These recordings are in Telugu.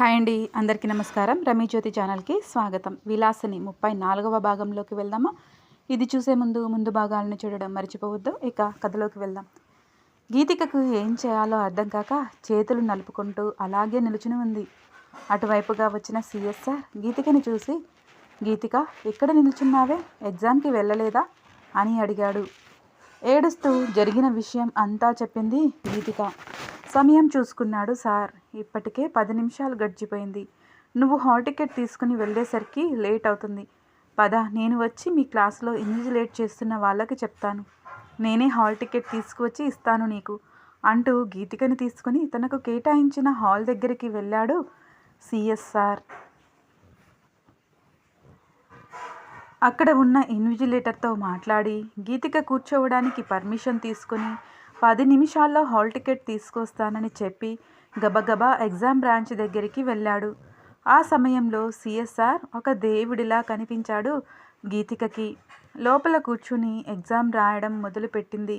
హాయ్ అండి అందరికీ నమస్కారం. రమీ జ్యోతి ఛానల్కి స్వాగతం. విలాసని ముప్పై నాలుగవ భాగంలోకి వెళ్దామా? ఇది చూసే ముందు ముందు భాగాలను చూడడం మర్చిపోవద్దు. ఇక కథలోకి వెళ్దాం. గీతికకు ఏం చేయాలో అర్థం కాక చేతులు నలుపుకుంటూ అలాగే నిలుచుని ఉంది. అటువైపుగా వచ్చిన సిఎస్ఆర్ గీతికని చూసి గీతిక ఇక్కడ నిలుచున్నావే? ఎగ్జామ్కి వెళ్ళలేదా? అని అడిగాడు. ఏడుస్తూ జరిగిన విషయం అంతా చెప్పింది గీతిక. సమయం చూసుకున్నాడు సార్. ఇప్పటికే పది నిమిషాలు గడిచిపోయింది. నువ్వు హాల్ టికెట్ తీసుకుని వెళ్ళేసరికి లేట్ అవుతుంది. పద నేను వచ్చి మీ క్లాస్లో ఇన్విజిలేట్ చేస్తున్న వాళ్ళకి చెప్తాను. నేనే హాల్ టికెట్ తీసుకువచ్చి ఇస్తాను నీకు అంటూ గీతికని తీసుకుని తనకు కేటాయించిన హాల్ దగ్గరికి వెళ్ళాడు సిఎస్ఆర్ అక్కడ ఉన్న ఇన్విజిలేటర్తో మాట్లాడి గీతిక కూర్చోవడానికి పర్మిషన్ తీసుకుని పది నిమిషాల్లో హాల్ టికెట్ తీసుకొస్తానని చెప్పి గబగబా ఎగ్జామ్ బ్రాంచ్ దగ్గరికి వెళ్ళాడు. ఆ సమయంలో సిఎస్ఆర్ ఒక దేవుడిలా కనిపించాడు గీతికకి. లోపల కూర్చుని ఎగ్జామ్ రాయడం మొదలుపెట్టింది.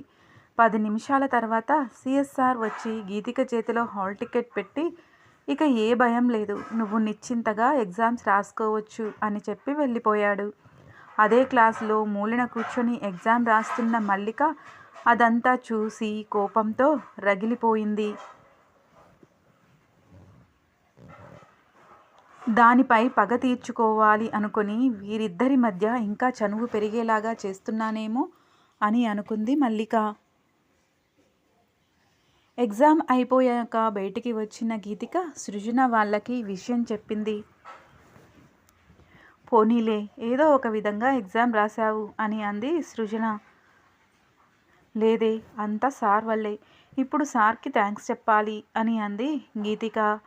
పది నిమిషాల తర్వాత సిఎస్ఆర్ వచ్చి గీతిక చేతిలో హాల్ టికెట్ పెట్టి ఇక ఏ భయం లేదు నువ్వు నిశ్చింతగా ఎగ్జామ్స్ రాసుకోవచ్చు అని చెప్పి వెళ్ళిపోయాడు. అదే క్లాసులో మూలన కూర్చొని ఎగ్జామ్ రాస్తున్న మల్లిక అదంతా చూసి కోపంతో రగిలిపోయింది. దానిపై పగ తీర్చుకోవాలి అనుకుని వీరిద్దరి మధ్య ఇంకా చనువు పెరిగేలాగా చేస్తున్నానేమో అని అనుకుంది మల్లిక. ఎగ్జామ్ అయిపోయాక బయటికి వచ్చిన గీతిక సృజన వాళ్ళకి విషయం చెప్పింది. పోనీలే ఏదో ఒక విధంగా ఎగ్జామ్ రాశావు అని అంది సృజన. లేదే అంతా సార్ వల్లే. ఇప్పుడు సార్కి థ్యాంక్స్ చెప్పాలి అని అంది గీతిక.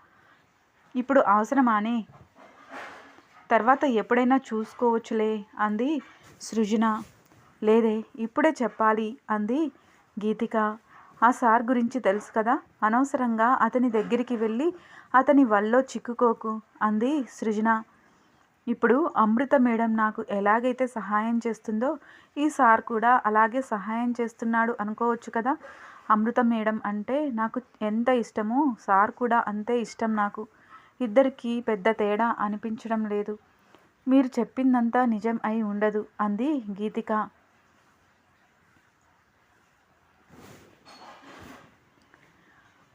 ఇప్పుడు అవసరమానే? తర్వాత ఎప్పుడైనా చూసుకోవచ్చులే అంది సృజన. లేదే ఇప్పుడే చెప్పాలి అంది గీతిక. ఆ సార్ గురించి తెలుసు కదా? అనవసరంగా అతని దగ్గరికి వెళ్ళి అతని వల్లో చిక్కుకోకు అంది సృజన. ఇప్పుడు అమృత మేడం నాకు ఎలాగైతే సహాయం చేస్తుందో ఈ సార్ కూడా అలాగే సహాయం చేస్తున్నాడు అనుకోవచ్చు కదా? అమృత మేడం అంటే నాకు ఎంత ఇష్టమో సార్ కూడా అంతే ఇష్టం నాకు. ఇద్దరికి పెద్ద తేడా అనిపించడం లేదు. మీరు చెప్పిందంతా నిజం అయి ఉండదు అంది గీతిక.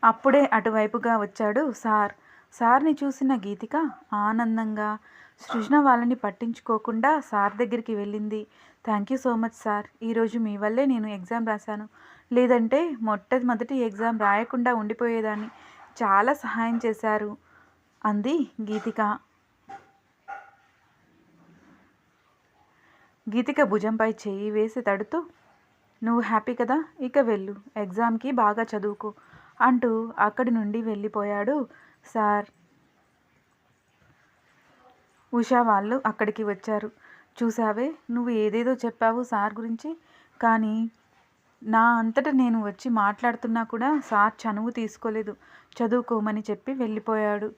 అప్పుడే అటువైపుగా వచ్చాడు సార్. సార్ని చూసిన గీతిక ఆనందంగా సృజన వాళ్ళని పట్టించుకోకుండా సార్ దగ్గరికి వెళ్ళింది. Thank you so much sir. ఈరోజు మీ వల్లే నేను ఎగ్జామ్ రాశాను. లేదంటే మొట్టమొదటి ఎగ్జామ్ రాయకుండా ఉండిపోయేదాన్ని. చాలా సహాయం చేశారు. అంది గీతిక. గీతిక భుజంపై చేయి వేసి తడుతూ నువ్వు హ్యాపీ కదా? ఇక వెళ్ళు. ఎగ్జామ్కి బాగా చదువుకో అంటూ అక్కడి నుండి వెళ్ళిపోయాడు సార్. ఉషా వాళ్ళు అక్కడికి వచ్చారు. చూసావే నువ్వు ఏదేదో చెప్పావు సార్ గురించి. కానీ నా అంతటా నేను వచ్చి మాట్లాడుతున్నా కూడా సార్ చనువు తీసుకోలేదు. చదువుకోమని చెప్పి వెళ్ళిపోయాడు.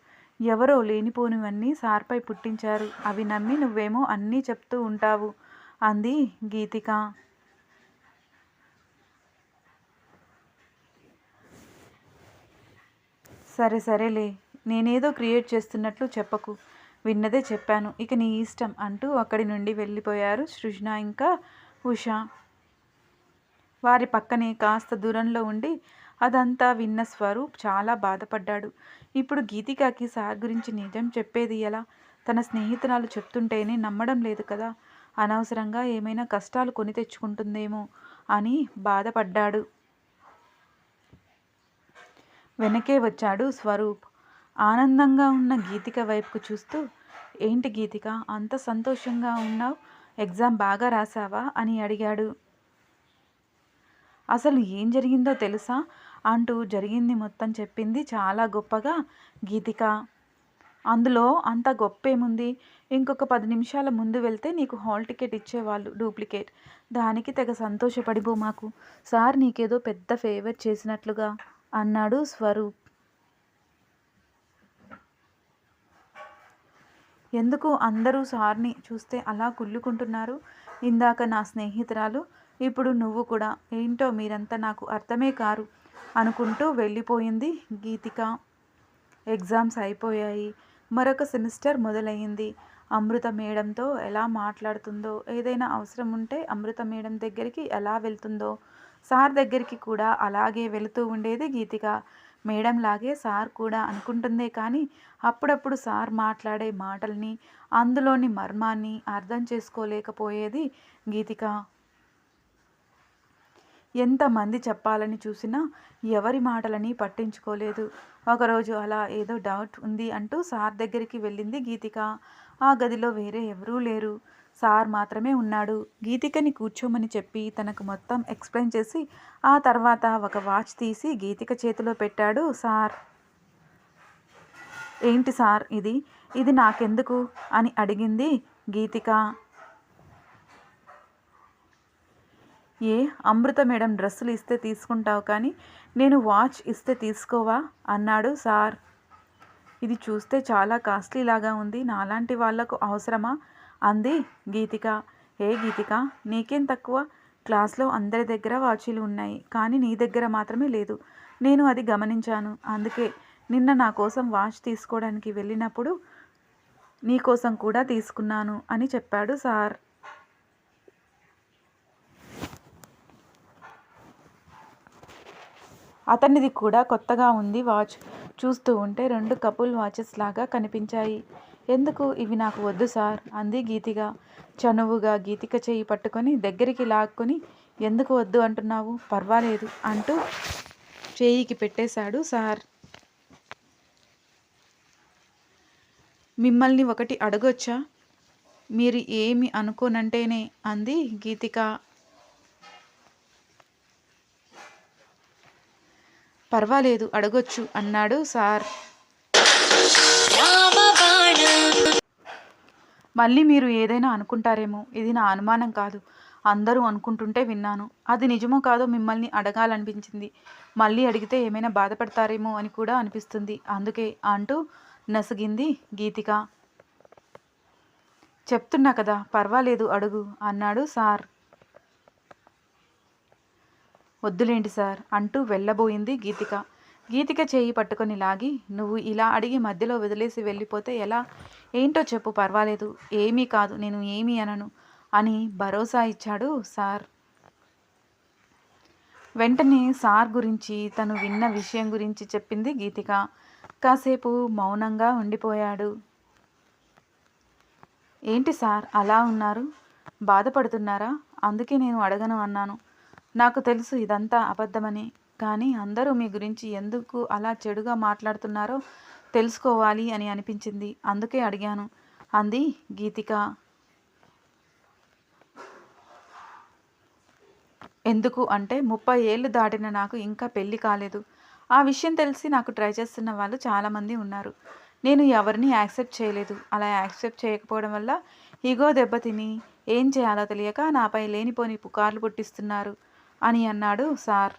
ఎవరో లేనిపోనివన్నీ సార్పై పుట్టించారు. అవి నమ్మి నువ్వేమో అన్నీ చెప్తూ ఉంటావు. అంది గీతిక. సరే సరేలే. నేనేదో క్రియేట్ చేస్తున్నట్లు చెప్పకు. విన్నదే చెప్పాను. ఇక నీ ఇష్టం అంటూ అక్కడి నుండి వెళ్ళిపోయారు సృజన ఇంకా ఉష. వారి పక్కనే కాస్త దూరంలో ఉండి అదంతా విన్న స్వరూప్ చాలా బాధపడ్డాడు. ఇప్పుడు గీతికాకి సార్ గురించి నిజం చెప్పేది ఎలా? తన స్నేహితురాలు చెప్తుంటేనే నమ్మడం లేదు కదా? అనవసరంగా ఏమైనా కష్టాలు కొని తెచ్చుకుంటుందేమో అని బాధపడ్డాడు. వెనకే వచ్చాడు స్వరూప్. ఆనందంగా ఉన్న గీతిక వైపుకు చూస్తూ ఏంటి గీతిక అంత సంతోషంగా ఉన్నావు? ఎగ్జామ్ బాగా రాసావా? అని అడిగాడు. అసలు ఏం జరిగిందో తెలుసా? అంటూ జరిగింది మొత్తం చెప్పింది చాలా గొప్పగా గీతిక. అందులో అంత గొప్ప ఏముంది ఇంకొక పది నిమిషాల ముందు వెళ్తే నీకు హాల్ టికెట్ ఇచ్చేవాళ్ళు డూప్లికేట్. దానికి తెగ సంతోషపడిపో మాకు. సార్ నీకేదో పెద్ద ఫేవర్ చేసినట్లుగా అన్నాడు స్వరూప్. ఎందుకు అందరూ సార్ని చూస్తే అలా కుళ్ళుకుంటున్నారు? ఇందాక నా స్నేహితురాలు ఇప్పుడు నువ్వు కూడా. ఏంటో మీరంతా నాకు అర్థమే కారు. అనుకుంటూ వెళ్ళిపోయింది. గీతిక ఎగ్జామ్స్ అయిపోయాయి. మరొక సెమిస్టర్ మొదలయ్యింది. అమృత మేడంతో ఎలా మాట్లాడుతుందో ఏదైనా అవసరం ఉంటే అమృత మేడం దగ్గరికి ఎలా వెళ్తుందో సార్ దగ్గరికి కూడా అలాగే వెళుతూ ఉండేది గీతిక. మేడం లాగే సార్ కూడా అనుకుంటుందే కానీ అప్పుడప్పుడు సార్ మాట్లాడే మాటల్ని అందులోని మర్మాన్ని అర్థం చేసుకోలేకపోయేది గీతిక. ఎంతమంది చెప్పాలని చూసినా ఎవరి మాటలని పట్టించుకోలేదు. ఒకరోజు అలా ఏదో డౌట్ ఉంది అంటూ సార్ దగ్గరికి వెళ్ళింది గీతిక. ఆ గదిలో వేరే ఎవరూ లేరు. సార్ మాత్రమే ఉన్నాడు. గీతికని కూర్చోమని చెప్పి తనకు మొత్తం ఎక్స్ప్లెయిన్ చేసి ఆ తర్వాత ఒక వాచ్ తీసి గీతిక చేతిలో పెట్టాడు సార్. ఏంటి సార్ ఇది? ఇది నాకెందుకు? అని అడిగింది గీతిక. ఏ అమృత మేడం డ్రెస్సులు ఇస్తే తీసుకుంటావు కానీ నేను వాచ్ ఇస్తే తీసుకోవా? అన్నాడు సార్. ఇది చూస్తే చాలా కాస్ట్లీ లాగా ఉంది. నాలాంటి వాళ్ళకు అవసరమా? అంది గీతిక. ఏ గీతిక నీకేం తక్కువ? క్లాస్లో అందరి దగ్గర వాచీలు ఉన్నాయి కానీ నీ దగ్గర మాత్రమే లేదు. నేను అది గమనించాను. అందుకే నిన్న నా కోసం వాచ్ తీసుకోవడానికి వెళ్ళినప్పుడు నీ కోసం కూడా తీసుకున్నాను అని చెప్పాడు సార్. అతనిది కూడా కొత్తగా ఉంది వాచ్. చూస్తూ ఉంటే రెండు కపుల్ వాచెస్ లాగా కనిపించాయి. ఎందుకు? ఇవి నాకు వద్దు సార్ అంది గీతిగా చనువుగా గీతిక చేయి పట్టుకొని దగ్గరికి లాక్కొని ఎందుకు వద్దు అంటున్నావు? పర్వాలేదు అంటూ చేయికి పెట్టేశాడు సార్. మిమ్మల్ని ఒకటి అడగొచ్చా? మీరు ఏమి అనుకోనంటేనే అంది గీతిక. పర్వాలేదు అడగొచ్చు అన్నాడు సార్. మళ్ళీ మీరు ఏదైనా అనుకుంటారేమో ఇది నా అనుమానం కాదు. అందరూ అనుకుంటుంటే విన్నాను. అది నిజమో కాదో మిమ్మల్ని అడగాలనిపించింది. మళ్ళీ అడిగితే ఏమైనా బాధపడతారేమో అని కూడా అనిపిస్తుంది. అందుకే అంటూ నసిగింది గీతిక. చెప్తున్నా కదా పర్వాలేదు అడుగు అన్నాడు సార్. వద్దులేంటి సార్ అంటూ వెళ్ళబోయింది గీతిక. గీతిక చేయి పట్టుకొని లాగి నువ్వు ఇలా అడిగి మధ్యలో వదిలేసి వెళ్ళిపోతే ఎలా? ఏంటో చెప్పు పర్వాలేదు. ఏమీ కాదు నేను ఏమీ అనను అని భరోసా ఇచ్చాడు సార్. వెంటనే సార్ గురించి తను విన్న విషయం గురించి చెప్పింది గీతిక. కాసేపు మౌనంగా ఉండిపోయాడు. ఏంటి సార్ అలా ఉన్నారు? బాధపడుతున్నారా? అందుకే నేను అడగను అన్నాను. నాకు తెలుసు ఇదంతా అబద్ధమని. కానీ అందరూ మీ గురించి ఎందుకు అలా చెడుగా మాట్లాడుతున్నారో తెలుసుకోవాలి అని అనిపించింది. అందుకే అడిగాను. అంది గీతిక. ఎందుకు అంటే ముప్పై ఏళ్ళు దాటిన నాకు ఇంకా పెళ్ళి కాలేదు. ఆ విషయం తెలిసి నాకు ట్రై చేస్తున్న వాళ్ళు చాలామంది ఉన్నారు. నేను ఎవరిని యాక్సెప్ట్ చేయలేదు. అలా యాక్సెప్ట్ చేయకపోవడం వల్ల ఈగో దెబ్బతిని. ఏం చేయాలో తెలియక నాపై లేనిపోని పుకార్లు పుట్టిస్తున్నారు. అని అన్నాడు సార్.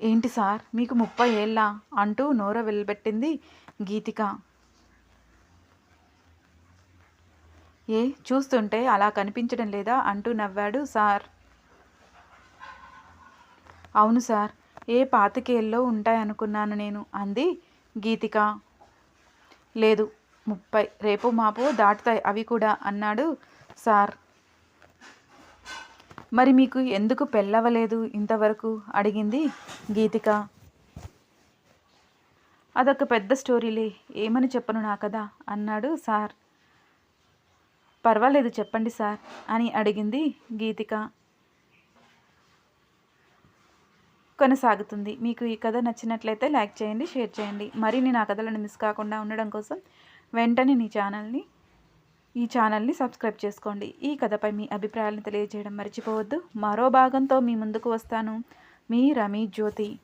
ఏంటి సార్? మీకు ముప్పై ఏళ్ళ? అంటూ నోర వెళ్ళబెట్టింది గీతిక. ఏ చూస్తుంటే అలా కనిపించడం లేదా? అంటూ నవ్వాడు సార్. అవును సార్ ఏ పాతికేళ్ళలో ఉంటాయనుకున్నాను నేను అంది గీతిక. లేదు ముప్పై రేపు మాపు దాటుతాయి అవి కూడా అన్నాడు సార్. మరి మీకు ఎందుకు పెళ్ళవలేదు ఇంతవరకు? అడిగింది గీతిక. అదొక పెద్ద స్టోరీలే ఏమని చెప్పను నా కదా అన్నాడు సార్. పర్వాలేదు చెప్పండి సార్ అని అడిగింది గీతిక. కొనసాగుతుంది. మీకు ఈ కథ నచ్చినట్లయితే లైక్ చేయండి షేర్ చేయండి. మరిన్ని నా కథలను మిస్ కాకుండా ఉండడం కోసం వెంటనే నీ ఛానల్ని ఈ ఛానల్ని సబ్స్క్రైబ్ చేసుకోండి. ఈ కథపై మీ అభిప్రాయాలను తెలియజేయడం మర్చిపోవద్దు. మరో భాగంతో మీ ముందుకు వస్తాను. మీ రమీ జ్యోతి.